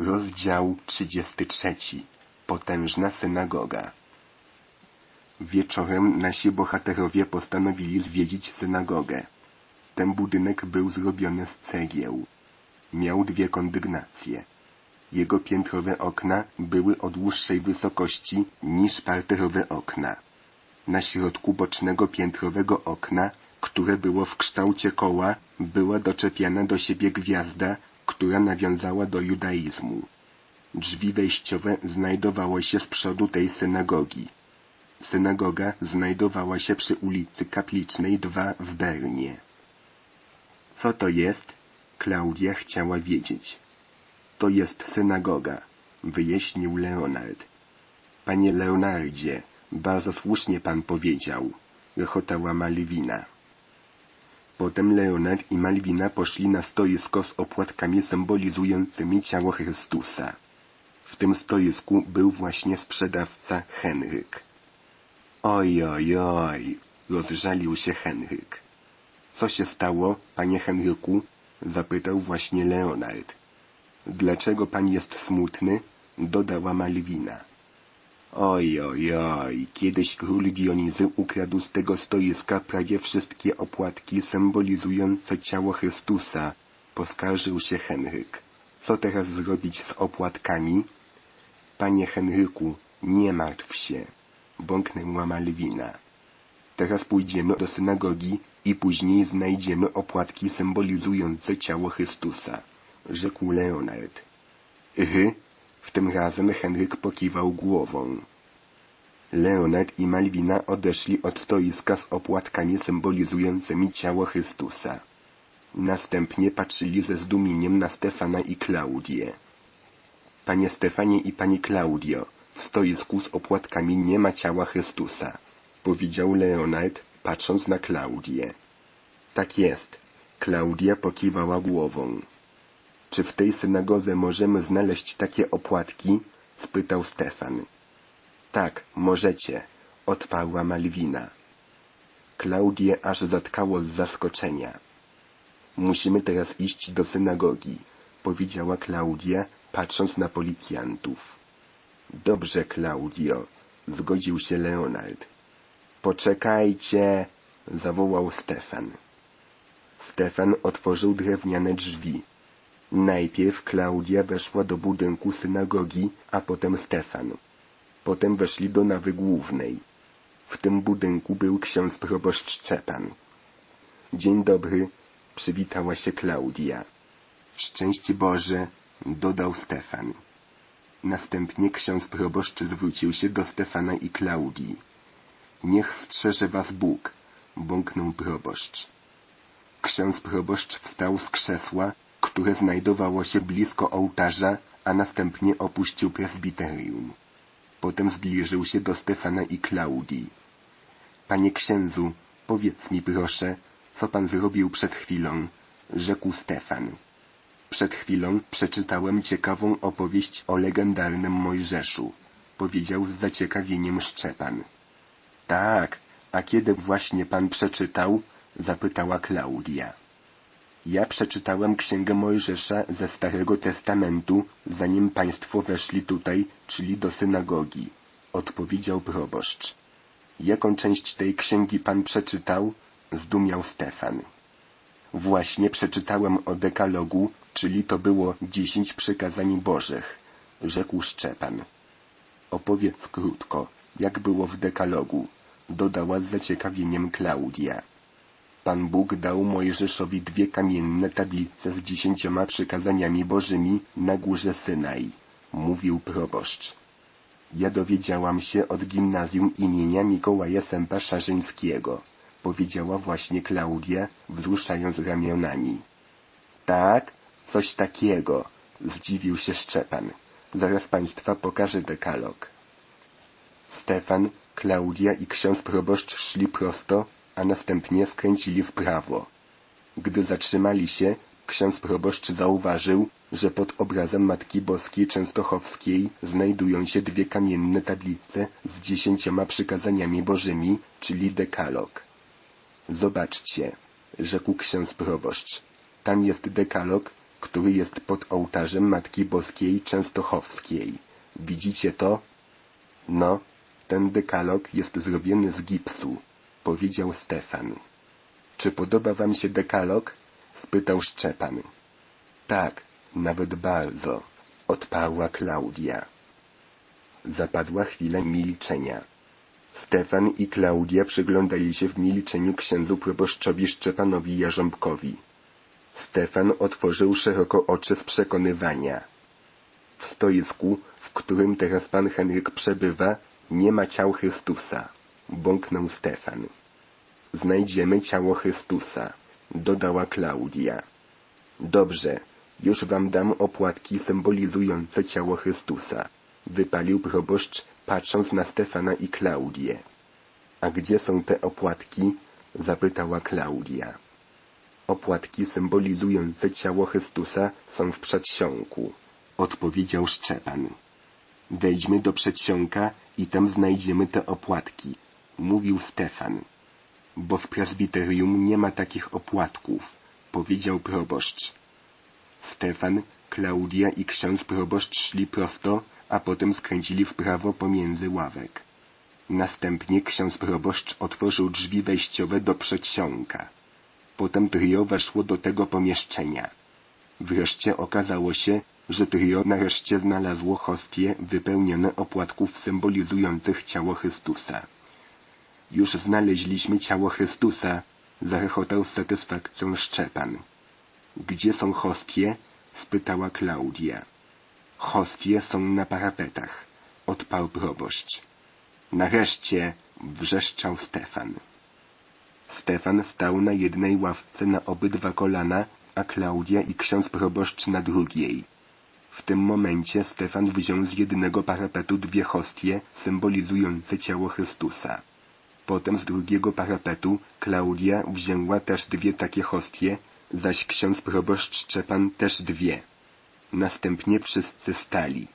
Rozdział 33. Potężna synagoga. Wieczorem nasi bohaterowie postanowili zwiedzić synagogę. Ten budynek był zrobiony z cegieł. Miał dwie kondygnacje. Jego piętrowe okna były o dłuższej wysokości niż parterowe okna. Na środku bocznego piętrowego okna, które było w kształcie koła, była doczepiana do siebie gwiazda, która nawiązała do judaizmu. Drzwi wejściowe znajdowały się z przodu tej synagogi. Synagoga znajdowała się przy ulicy Kaplicznej 2 w Bernie. Co to jest? Klaudia chciała wiedzieć. To jest synagoga, wyjaśnił Leonard. Panie Leonardzie, bardzo słusznie pan powiedział, rechotała Malwina. Potem Leonard i Malwina poszli na stoisko z opłatkami symbolizującymi ciało Chrystusa. W tym stoisku był właśnie sprzedawca Henryk. Oj, oj, oj, rozżalił się Henryk. Co się stało, panie Henryku? zapytał właśnie Leonard. Dlaczego pan jest smutny? dodała Malwina. Oj, oj, oj, kiedyś król Dionizy ukradł z tego stoiska prawie wszystkie opłatki symbolizujące ciało Chrystusa, poskarżył się Henryk. Co teraz zrobić z opłatkami? Panie Henryku, nie martw się, bąknęła Malwina. Teraz pójdziemy do synagogi i później znajdziemy opłatki symbolizujące ciało Chrystusa, rzekł Leonard. Hy, w tym razem Henryk pokiwał głową. Leonard i Malwina odeszli od stoiska z opłatkami symbolizującymi ciało Chrystusa. Następnie patrzyli ze zdumieniem na Stefana i Klaudię. Panie Stefanie i pani Klaudio, w stoisku z opłatkami nie ma ciała Chrystusa, powiedział Leonard, patrząc na Klaudię. Tak jest. Klaudia pokiwała głową. Czy w tej synagodze możemy znaleźć takie opłatki? spytał Stefan. Tak, możecie, odparła Malwina. Klaudię aż zatkało z zaskoczenia. Musimy teraz iść do synagogi, powiedziała Klaudia, patrząc na policjantów. Dobrze, Klaudio, zgodził się Leonard. Poczekajcie, zawołał Stefan. Stefan otworzył drewniane drzwi. Najpierw Klaudia weszła do budynku synagogi, a potem Stefan. Potem weszli do nawy głównej. W tym budynku był ksiądz proboszcz Szczepan. Dzień dobry, przywitała się Klaudia. Szczęście Boże, dodał Stefan. Następnie ksiądz proboszcz zwrócił się do Stefana i Klaudii. Niech strzeże was Bóg, bąknął proboszcz. Ksiądz proboszcz wstał z krzesła, które znajdowało się blisko ołtarza, a następnie opuścił presbiterium. Potem zbliżył się do Stefana i Klaudii. Panie księdzu, powiedz mi proszę, co pan zrobił przed chwilą, rzekł Stefan. Przed chwilą przeczytałem ciekawą opowieść o legendarnym Mojżeszu, powiedział z zaciekawieniem Szczepan. Tak, a kiedy właśnie pan przeczytał? zapytała Klaudia. Ja przeczytałem księgę Mojżesza ze Starego Testamentu, zanim państwo weszli tutaj, czyli do synagogi, odpowiedział proboszcz. Jaką część tej księgi pan przeczytał? zdumiał Stefan. Właśnie przeczytałem o dekalogu, czyli to było dziesięć przykazań bożych, rzekł Szczepan. Opowiedz krótko, jak było w dekalogu, dodała z zaciekawieniem Klaudia. Pan Bóg dał Mojżeszowi dwie kamienne tablice z dziesięcioma przykazaniami bożymi na górze Synaj, mówił proboszcz. Ja dowiedziałam się od gimnazjum imienia Mikołaja Sępa Szarzyńskiego, powiedziała właśnie Klaudia, wzruszając ramionami. Tak, coś takiego, zdziwił się Szczepan. Zaraz państwa pokażę dekalog. Stefan, Klaudia i ksiądz proboszcz szli prosto, a następnie skręcili w prawo. Gdy zatrzymali się, ksiądz proboszcz zauważył, że pod obrazem Matki Boskiej Częstochowskiej znajdują się dwie kamienne tablice z dziesięcioma przykazaniami bożymi, czyli dekalog. Zobaczcie, rzekł ksiądz proboszcz. Tam jest dekalog, który jest pod ołtarzem Matki Boskiej Częstochowskiej. Widzicie to? No, ten dekalog jest zrobiony z gipsu, powiedział Stefan. Czy podoba wam się dekalog? spytał Szczepan. Tak, nawet bardzo, odparła Klaudia. Zapadła chwila milczenia. Stefan i Klaudia przyglądali się w milczeniu księdzu proboszczowi Szczepanowi Jarząbkowi. Stefan otworzył szeroko oczy z przekonywania. W stoisku, w którym teraz pan Henryk przebywa, nie ma ciał Chrystusa, bąknął Stefan. Znajdziemy ciało Chrystusa, dodała Klaudia. Dobrze, już wam dam opłatki symbolizujące ciało Chrystusa, wypalił proboszcz, patrząc na Stefana i Klaudię. A gdzie są te opłatki? zapytała Klaudia. Opłatki symbolizujące ciało Chrystusa są w przedsionku, odpowiedział Szczepan. Wejdźmy do przedsionka i tam znajdziemy te opłatki, mówił Stefan. Bo w prezbiterium nie ma takich opłatków, powiedział proboszcz. Stefan, Klaudia i ksiądz proboszcz szli prosto, a potem skręcili w prawo pomiędzy ławek. Następnie ksiądz proboszcz otworzył drzwi wejściowe do przedsionka. Potem trio weszło do tego pomieszczenia. Wreszcie okazało się, że trio nareszcie znalazło hostie wypełnione opłatków symbolizujących ciało Chrystusa. Już znaleźliśmy ciało Chrystusa, zarechotał z satysfakcją Szczepan. Gdzie są hostie? spytała Klaudia. Hostie są na parapetach, odparł proboszcz. Nareszcie, wrzeszczał Stefan. Stefan stał na jednej ławce na obydwa kolana, a Klaudia i ksiądz proboszcz na drugiej. W tym momencie Stefan wziął z jednego parapetu dwie hostie symbolizujące ciało Chrystusa. Potem z drugiego parapetu Klaudia wzięła też dwie takie hostie, zaś ksiądz proboszcz Szczepan też dwie. Następnie wszyscy stali.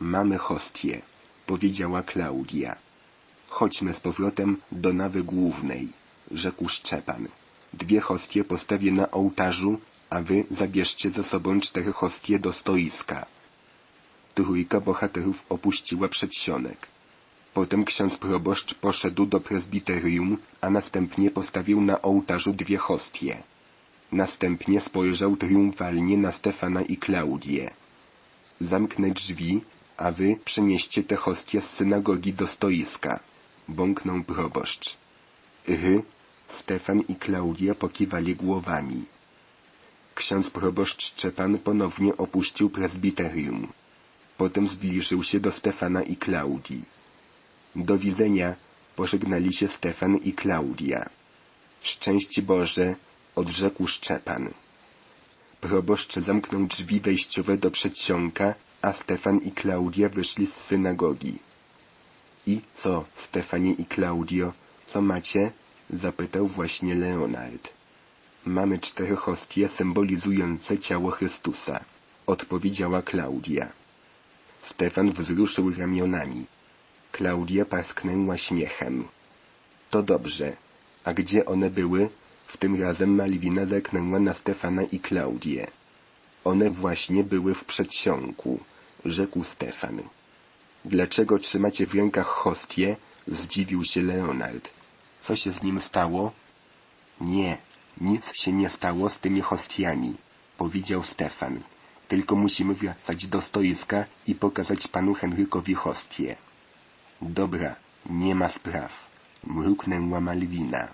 Mamy hostie, powiedziała Klaudia. Chodźmy z powrotem do nawy głównej, rzekł Szczepan. Dwie hostie postawię na ołtarzu, a wy zabierzcie ze sobą cztery hostie do stoiska. Trójka bohaterów opuściła przedsionek. Potem ksiądz proboszcz poszedł do prezbiterium, a następnie postawił na ołtarzu dwie hostie. Następnie spojrzał triumfalnie na Stefana i Klaudię. Zamknę drzwi, a wy przynieście te hostie z synagogi do stoiska, bąknął proboszcz. Ry, Stefan i Klaudia pokiwali głowami. Ksiądz proboszcz Szczepan ponownie opuścił prezbiterium. Potem zbliżył się do Stefana i Klaudii. Do widzenia, pożegnali się Stefan i Klaudia. Szczęść Boże, odrzekł Szczepan. Proboszcz zamknął drzwi wejściowe do przedsionka, a Stefan i Klaudia wyszli z synagogi. I co, Stefanie i Klaudio, co macie? zapytał właśnie Leonard. Mamy cztery hostie symbolizujące ciało Chrystusa, odpowiedziała Klaudia. Stefan wzruszył ramionami. Klaudia parsknęła śmiechem. To dobrze. A gdzie one były? W tym razem Malwina zerknęła na Stefana i Klaudię. One właśnie były w przedsionku, rzekł Stefan. Dlaczego trzymacie w rękach hostię? Zdziwił się Leonard. Co się z nim stało? Nie, nic się nie stało z tymi hostiami, powiedział Stefan. Tylko musimy wracać do stoiska i pokazać panu Henrykowi hostię. Dobra, nie ma spraw, mruknęła Malwina.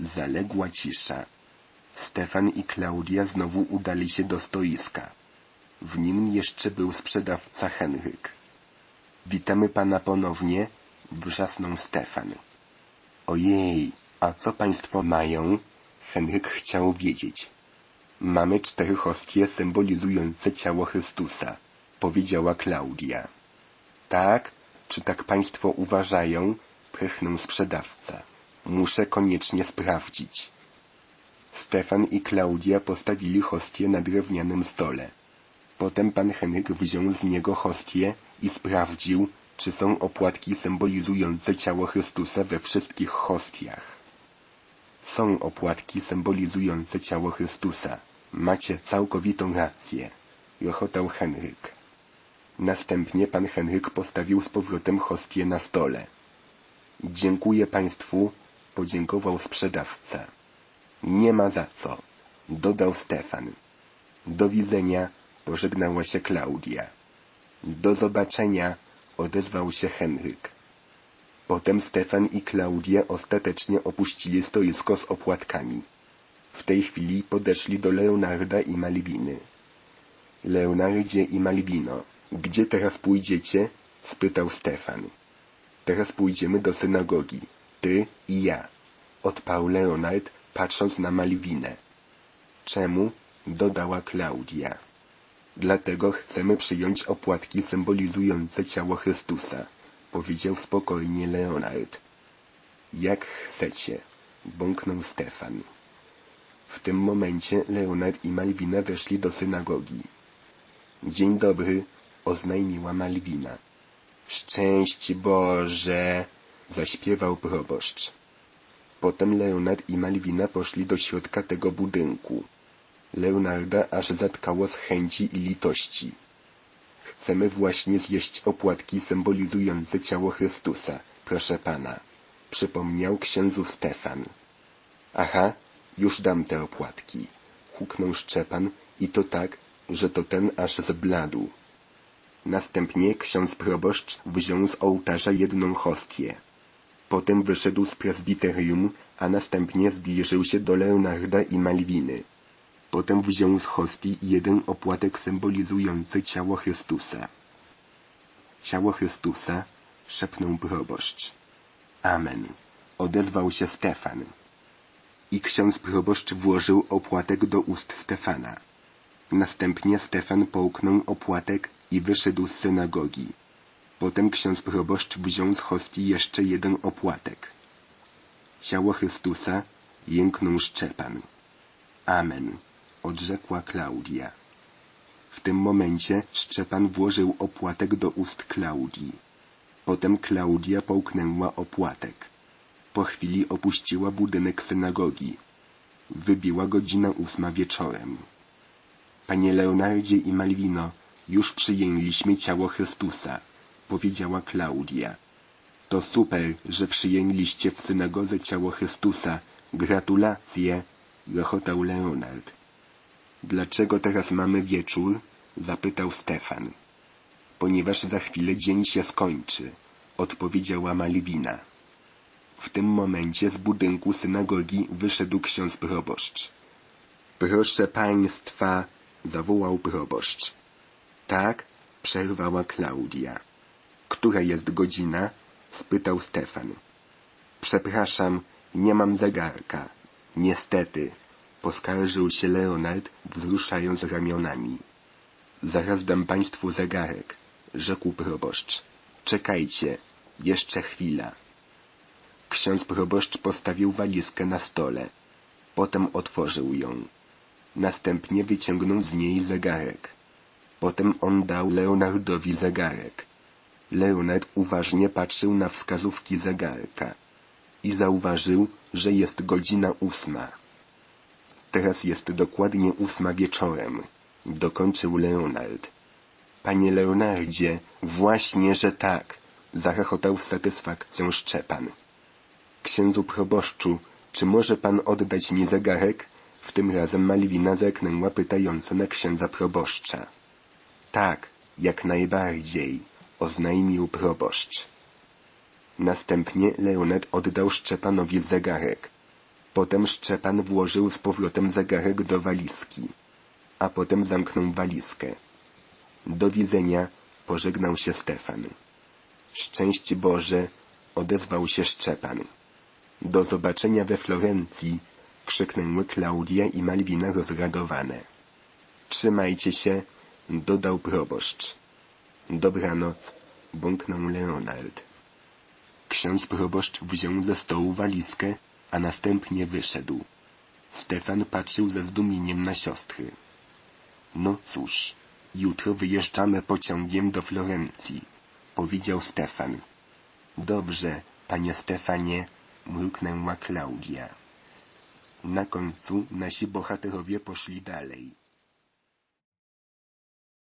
Zaległa cisza. Stefan i Klaudia znowu udali się do stoiska. W nim jeszcze był sprzedawca Henryk. Witamy pana ponownie, wrzasnął Stefan. Ojej, a co państwo mają? Henryk chciał wiedzieć. Mamy cztery hostie symbolizujące ciało Chrystusa, powiedziała Klaudia. Tak? Czy tak państwo uważają? Prychnął sprzedawca. Muszę koniecznie sprawdzić. Stefan i Klaudia postawili hostię na drewnianym stole. Potem pan Henryk wziął z niego hostię i sprawdził, czy są opłatki symbolizujące ciało Chrystusa we wszystkich hostiach. Są opłatki symbolizujące ciało Chrystusa, Macie całkowitą rację, rochotał Henryk. Następnie pan Henryk postawił z powrotem hostię na stole. Dziękuję państwu, podziękował sprzedawca. Nie ma za co, dodał Stefan. Do widzenia, pożegnała się Klaudia. Do zobaczenia, odezwał się Henryk. Potem Stefan i Klaudia ostatecznie opuścili stoisko z opłatkami. W tej chwili podeszli do Leonarda i Malwiny. Leonardzie i Malwino, gdzie teraz pójdziecie? spytał Stefan. Teraz pójdziemy do synagogi. Ty i ja, odparł Leonard, patrząc na Malwinę. Czemu? dodała Klaudia. Dlatego chcemy przyjąć opłatki symbolizujące ciało Chrystusa, powiedział spokojnie Leonard. Jak chcecie, bąknął Stefan. W tym momencie Leonard i Malwina weszli do synagogi. Dzień dobry, oznajmiła Malwina. Szczęść Boże! zaśpiewał proboszcz. Potem Leonard i Malwina poszli do środka tego budynku. Leonarda aż zatkało z chęci i litości. Chcemy właśnie zjeść opłatki symbolizujące ciało Chrystusa, proszę pana, przypomniał księdzu Stefan. Aha, już dam te opłatki, huknął Szczepan i to tak, że to ten aż zbladł. Następnie ksiądz proboszcz wziął z ołtarza jedną hostię. Potem wyszedł z prezbiterium, a następnie zbliżył się do Leonarda i Malwiny. Potem wziął z hostii jeden opłatek symbolizujący ciało Chrystusa. Ciało Chrystusa, szepnął proboszcz. Amen, odezwał się Stefan. I ksiądz proboszcz włożył opłatek do ust Stefana. Następnie Stefan połknął opłatek i wyszedł z synagogi. Potem ksiądz proboszcz wziął z hostii jeszcze jeden opłatek. Ciało Chrystusa jęknął Szczepan. Amen, odrzekła Klaudia. W tym momencie Szczepan włożył opłatek do ust Klaudii. Potem Klaudia połknęła opłatek. Po chwili opuściła budynek synagogi. Wybiła godzina ósma wieczorem. Panie Leonardzie i Malwino, już przyjęliśmy ciało Chrystusa, powiedziała Klaudia. To super, że przyjęliście w synagodze ciało Chrystusa. Gratulacje, rechotał Leonard. Dlaczego teraz mamy wieczór? zapytał Stefan. Ponieważ za chwilę dzień się skończy, odpowiedziała Malwina. W tym momencie z budynku synagogi wyszedł ksiądz proboszcz. Proszę państwa, zawołał proboszcz. Tak, przerwała Klaudia. Która jest godzina? spytał Stefan. Przepraszam, nie mam zegarka. Niestety, poskarżył się Leonard, wzruszając ramionami. Zaraz dam państwu zegarek, rzekł proboszcz. Czekajcie, jeszcze chwila. Ksiądz proboszcz postawił walizkę na stole. Potem otworzył ją. Następnie wyciągnął z niej zegarek. Potem on dał Leonardowi zegarek. Leonard uważnie patrzył na wskazówki zegarka i zauważył, że jest godzina ósma. Teraz jest dokładnie ósma wieczorem, dokończył Leonard. Panie Leonardzie, właśnie, że tak, zachechotał z satysfakcją Szczepan. Księdzu proboszczu, czy może pan oddać mi zegarek? W tym razem Malwina zerknęła pytająco na księdza proboszcza. Tak, jak najbardziej, oznajmił proboszcz. Następnie Leonard oddał Szczepanowi zegarek. Potem Szczepan włożył z powrotem zegarek do walizki, a potem zamknął walizkę. Do widzenia, pożegnał się Stefan. Szczęść Boże, odezwał się Szczepan. Do zobaczenia we Florencji, krzyknęły Klaudia i Malwina rozradowane. Trzymajcie się, dodał proboszcz. Dobranoc, bąknął Leonard. Ksiądz proboszcz wziął ze stołu walizkę, a następnie wyszedł. Stefan patrzył ze zdumieniem na siostry. No cóż, jutro wyjeżdżamy pociągiem do Florencji, powiedział Stefan. Dobrze, panie Stefanie, mruknęła Klaudia. Na końcu nasi bohaterowie poszli dalej.